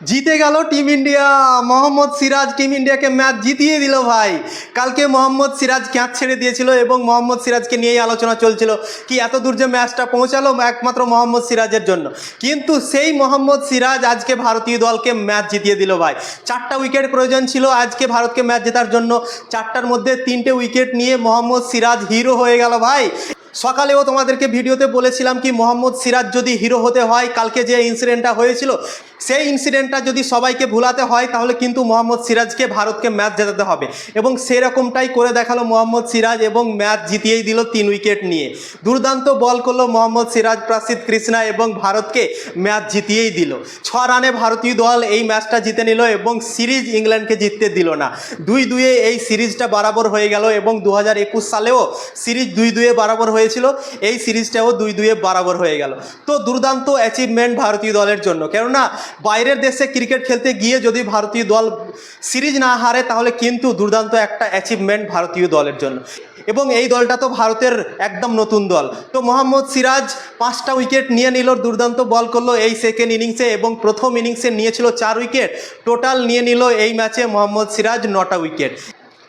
জিতে গেল team India. Mohammad Siraj team ইন্ডিয়াকে ম্যাচ জিতিয়ে দিল ভাই। কালকে মোহাম্মদ সিরাজ ক্যাচ ছেড়ে দিয়েছিল এবং মোহাম্মদ সিরাজকে নিয়েই আলোচনা চলছিল কি এত দূর যে ম্যাচটা পৌঁছালো একমাত্র মোহাম্মদ সিরাজের জন্য। কিন্তু সেই মোহাম্মদ সিরাজ আজকে ভারতীয় দলকে ম্যাচ জিতিয়ে দিল ভাই। চারটা উইকেট প্রয়োজন ছিল আজকে ভারতকে ম্যাচ জেতার জন্য। চারটার মধ্যে তিনটে উইকেট নিয়ে মোহাম্মদ সিরাজ হিরো হয়ে গেল ভাই। সকালেও তোমাদেরকে ভিডিওতে বলেছিলাম কি, মোহাম্মদ সিরাজ যদি হিরো হতে হয়, কালকে যে ইনসিডেন্টটা হয়েছিল, সেই ইনসিডেন্টটা যদি সবাইকে ভুলাতে হয়, তাহলে কিন্তু মোহাম্মদ সিরাজকে ভারতকে ম্যাচ জেতাতে হবে। এবং সেরকমটাই করে দেখাল মোহাম্মদ সিরাজ এবং ম্যাচ জিতিয়েই দিল তিন উইকেট নিয়ে। দুর্দান্ত বল করল মোহাম্মদ সিরাজ প্রাসিদ কৃষ্ণা এবং ভারতকে ম্যাচ জিতিয়েই দিল। ছ রানে ভারতীয় দল এই ম্যাচটা জিতে নিল এবং সিরিজ ইংল্যান্ডকে জিততে দিল না। দুই দুয়ে এই সিরিজটা বরাবর হয়ে গেল এবং দু হাজার একুশ সালেও সিরিজ দুই দুয়ে বরাবর হয়েছিল, এই সিরিজটাও দুই দুয়ে বরাবর হয়ে গেল। তো দুর্দান্ত অ্যাচিভমেন্ট ভারতীয় দলের জন্য। কেননা, বাইরের দেশে ক্রিকেট খেলতে গিয়ে যদি ভারতীয় দল সিরিজ না হারে, তাহলে কিন্তু দুর্দান্ত একটা অ্যাচিভমেন্ট ভারতীয় দলের জন্য। এবং এই দলটা তো ভারতের একদম নতুন দল। তো মোহাম্মদ সিরাজ পাঁচটা উইকেট নিয়ে নিল, দুর্দান্ত বল করল এই সেকেন্ড ইনিংসে এবং প্রথম ইনিংসে নিয়েছিল চার উইকেট টোটাল নিয়ে নিল এই ম্যাচে মোহাম্মদ সিরাজ নটা উইকেট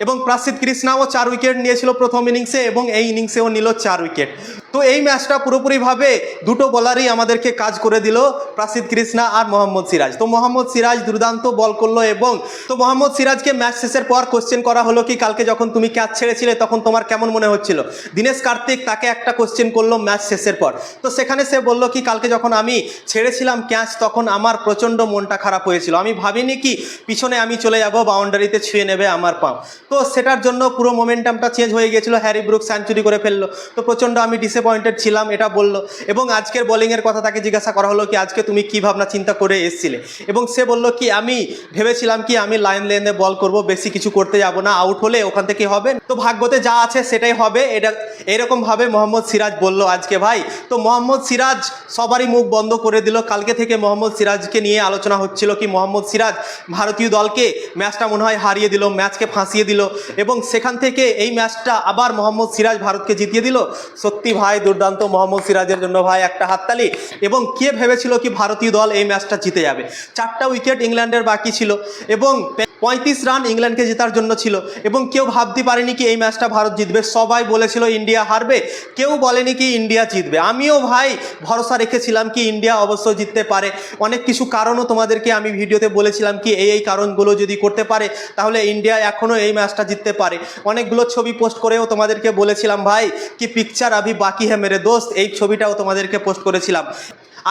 এবং প্রাসিদ কৃষ্ণাও চার উইকেট নিয়েছিল প্রথম ইনিংসে এবং এই ইনিংসেও নিল চার উইকেট। তো এই ম্যাচটা পুরোপুরিভাবে দুটো বলারই আমাদেরকে কাজ করে দিল প্রাসিদ কৃষ্ণা আর মোহাম্মদ সিরাজ। তো মোহাম্মদ সিরাজ দুর্দান্ত বল করল এবং তো মোহাম্মদ সিরাজকে ম্যাচ শেষের পর কোশ্চেন করা হলো কি, কালকে যখন তুমি ক্যাচ ছেড়েছিলে তখন তোমার কেমন মনে হচ্ছিল? দীনেশ কার্তিক তাকে একটা কোশ্চেন করল ম্যাচ শেষের পর। তো সেখানে সে বলল কি, কালকে যখন আমি ছেড়েছিলাম ক্যাচ তখন আমার প্রচণ্ড মনটা খারাপ হয়েছিল। আমি ভাবিনি কি, পিছনে আমি চলে যাব, বাউন্ডারিতে ছুঁয়ে নেবে আমার পাও। তো সেটার জন্য পুরো মোমেন্টামটা চেঞ্জ হয়ে গিয়েছিল, হ্যারি ব্রুক সেঞ্চুরি করে ফেলল। তো প্রচণ্ড আমি ডিসঅ্যাপয়েন্টেড ছিলাম, এটা বলল। এবং আজকের বোলিংয়ের কথা তাকে জিজ্ঞাসা করা হলো কি, আজকে তুমি কী ভাবনা চিন্তা করে এসেছিলে? এবং সে বলল কি, আমি ভেবেছিলাম কি, আমি লাইন লেনে বল করব, বেশি কিছু করতে যাব না আউট হলে ওখান থেকে হবে। তো ভাগ্যতে যা আছে সেটাই হবে। এটা এরকমভাবে মোহাম্মদ সিরাজ বলল আজকে, ভাই, তো মোহাম্মদ সিরাজ সবারই মুখ বন্ধ করে দিল। কালকে থেকে মোহাম্মদ সিরাজকে নিয়ে আলোচনা হচ্ছিল কি, মোহাম্মদ সিরাজ ভারতীয় দলকে ম্যাচটা মনে হয় হারিয়ে দিল ম্যাচকে ফাঁসিয়ে দিল। এবং সেখান থেকে এই ম্যাচটা আবার মোহাম্মদ সিরাজ ভারতকে জিতিয়ে দিল। সত্যি ভাই দুর্দান্ত মোহাম্মদ সিরাজের জন্য ভাই একটা হাততালি। এবং কে ভেবেছিল কি ভারতীয় দল এই ম্যাচটা জিতে যাবে? চারটা উইকেট ইংল্যান্ডের বাকি ছিল। এবং পঁয়ত্রিশ রান ইংল্যান্ডকে জেতার জন্য ছিল এবং কেউ ভাবতে পারেনি কি এই ম্যাচটা ভারত জিতবে। সবাই বলেছিল ইন্ডিয়া হারবে। কেউ বলেনি কি ইন্ডিয়া জিতবে। আমিও ভাই ভরসা রেখেছিলাম কি ইন্ডিয়া অবশ্যই জিততে পারে। অনেক কিছু কারণও তোমাদেরকে আমি ভিডিওতে বলেছিলাম কি এই এই কারণগুলো যদি করতে পারে, তাহলে ইন্ডিয়া এখনও এই ম্যাচটা জিততে পারে। অনেকগুলো ছবি পোস্ট করেও তোমাদেরকে বলেছিলাম ভাই, কি পিকচার আভি বাকি হ্যাঁ মেরে দোস্ত। এই ছবিটাও তোমাদেরকে পোস্ট করেছিলাম।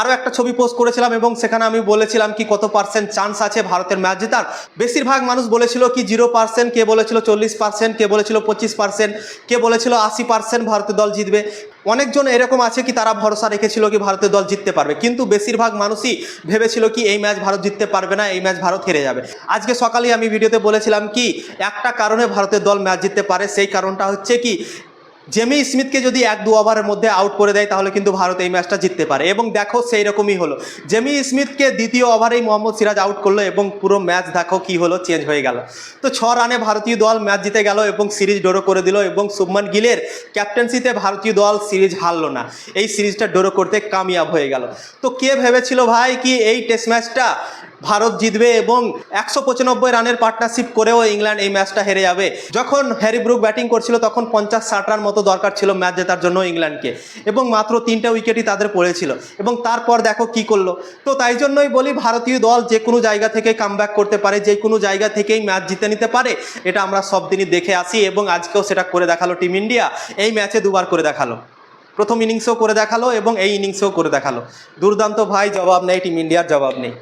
আরও একটা ছবি পোস্ট করেছিলাম এবং সেখানে আমি বলেছিলাম কি কত পার্সেন্ট চান্স আছে ভারতের ম্যাচ জেতার। বেশিরভাগ মানুষ বলেছিল কি জিরো পার্সেন্ট কে বলেছিল চল্লিশ পার্সেন্ট কে বলেছিল পঁচিশ পার্সেন্ট কে বলেছিল আশি পার্সেন্ট ভারতের দল জিতবে। অনেকজন এরকম আছে কি তারা ভরসা রেখেছিল কি ভারতের দল জিততে পারবে। কিন্তু বেশিরভাগ মানুষই ভেবেছিল কি এই ম্যাচ ভারত জিততে পারবে না, এই ম্যাচ ভারত হেরে যাবে। আজকে সকালেই আমি ভিডিওতে বলেছিলাম কি, একটা কারণে ভারতের দল ম্যাচ জিততে পারে, সেই কারণটা হচ্ছে কি জেমি স্মিথকে যদি এক দু ওভারের মধ্যে আউট করে দেয়, তাহলে কিন্তু ভারত এই ম্যাচটা জিততে পারে। এবং দেখো সেই রকমই হলো। জেমি স্মিথকে দ্বিতীয় ওভারেই মোহাম্মদ সিরাজ আউট করল এবং পুরো ম্যাচ দেখো কি হলো চেঞ্জ হয়ে গেল। তো ছ রানে ভারতীয় দল ম্যাচ জিতে গেল এবং সিরিজ ডোরো করে দিল এবং শুভমান গিলের ক্যাপ্টেন্সিতে ভারতীয় দল সিরিজ হারলো না। এই সিরিজটা ডোরো করতে কামিয়াব হয়ে গেল। তো কে ভেবেছিল ভাই কি এই টেস্ট ম্যাচটা ভারত জিতবে এবং একশো পঁচানব্বই রানের পার্টনারশিপ করেও ইংল্যান্ড এই ম্যাচটা হেরে যাবে। যখন হ্যারি ব্রুক ব্যাটিং করছিল, তখন পঞ্চাশ ষাট রান মতো দরকার ছিল ম্যাচ জেতার জন্য ইংল্যান্ডকে। এবং মাত্র তিনটা উইকেটই তাদের পড়েছিল। এবং তারপর দেখো কি করল। তো তাই জন্যই বলি, ভারতীয় দল যে কোনো জায়গা থেকে কামব্যাক করতে পারে, যে কোনো জায়গা থেকেই ম্যাচ জিতে নিতে পারে, এটা আমরা সব দিনই দেখে আসি এবং আজকেও সেটা করে দেখাল টিম ইন্ডিয়া এই ম্যাচে দুবার করে দেখাল। প্রথম ইনিংসেও করে দেখাল এবং এই ইনিংসেও করে দেখাল। দুর্দান্ত ভাই, জবাব নেই টিম ইন্ডিয়ার জবাব নেই।